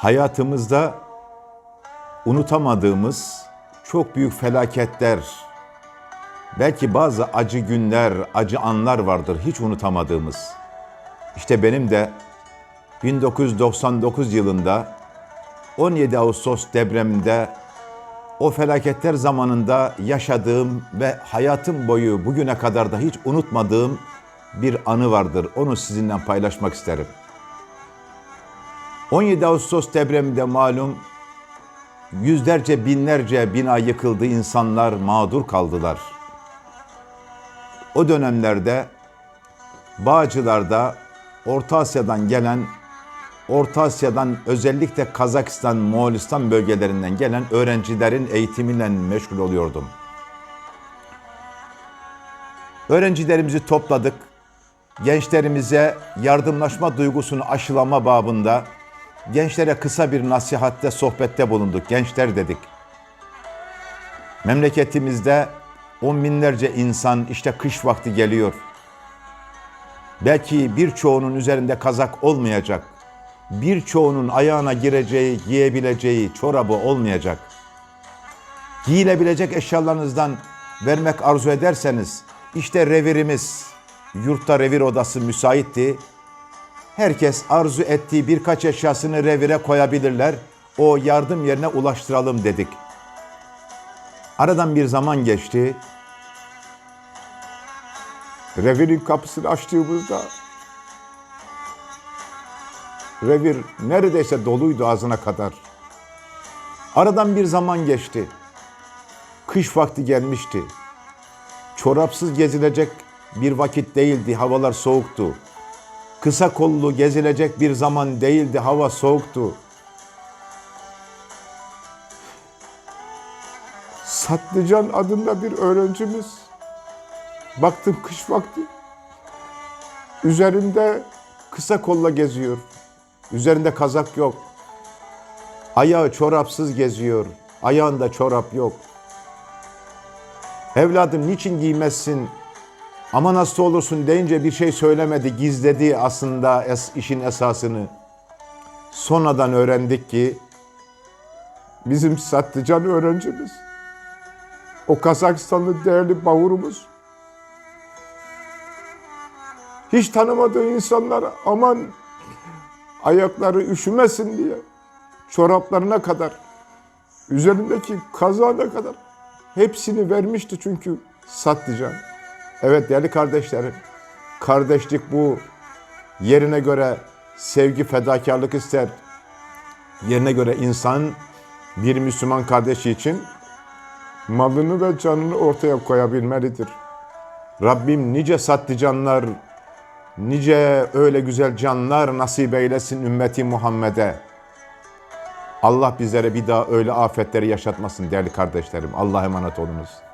Hayatımızda unutamadığımız çok büyük felaketler, belki bazı acı günler, acı anlar vardır hiç unutamadığımız. İşte benim de 1999 yılında 17 Ağustos depreminde o felaketler zamanında yaşadığım ve hayatım boyu bugüne kadar da hiç unutmadığım bir anı vardır. Onu sizinle paylaşmak isterim. 17 Ağustos depreminde malum yüzlerce binlerce bina yıkıldı, insanlar mağdur kaldılar. O dönemlerde Bağcılar'da Orta Asya'dan gelen, Orta Asya'dan özellikle Kazakistan, Moğolistan bölgelerinden gelen öğrencilerin eğitimiyle meşgul oluyordum. Öğrencilerimizi topladık. Gençlerimize yardımlaşma duygusunu aşılama babında gençlere kısa bir nasihatte, sohbette bulunduk. Gençler dedik. Memleketimizde on binlerce insan işte kış vakti geliyor. Belki birçoğunun üzerinde kazak olmayacak. Birçoğunun ayağına gireceği, giyebileceği çorabı olmayacak. Giyilebilecek eşyalarınızdan vermek arzu ederseniz işte revirimiz, yurtta revir odası müsaitti. Herkes arzu ettiği birkaç eşyasını revire koyabilirler. O yardım yerine ulaştıralım dedik. Aradan bir zaman geçti. Revirin kapısını açtığımızda revir neredeyse doluydu ağzına kadar. Aradan bir zaman geçti. Kış vakti gelmişti. Çorapsız gezilecek bir vakit değildi, havalar soğuktu. Kısa kollu gezilecek bir zaman değildi, hava soğuktu. Satlıcan adında bir öğrencimiz. Baktım kış vakti. Üzerinde kısa kolla geziyor. Üzerinde kazak yok. Ayağı çorapsız geziyor. Ayağında çorap yok. Evladım niçin giymezsin? Ama nasıl olursun deyince bir şey söylemedi, gizledi aslında es, işin esasını. Sonradan öğrendik ki bizim Sattıcan öğrencimiz, o Kazakistanlı değerli bavurumuz, hiç tanımadığı insanlar aman ayakları üşümesin diye çoraplarına kadar, üzerindeki kazağına kadar hepsini vermişti çünkü Sattıcan. Evet değerli kardeşlerim, kardeşlik bu. Yerine göre sevgi, fedakarlık ister. Yerine göre insan bir Müslüman kardeşi için malını ve canını ortaya koyabilmelidir. Rabbim nice sattı canlar, nice öyle güzel canlar nasip eylesin ümmeti Muhammed'e. Allah bizlere bir daha öyle afetleri yaşatmasın değerli kardeşlerim. Allah'a emanet olunuz.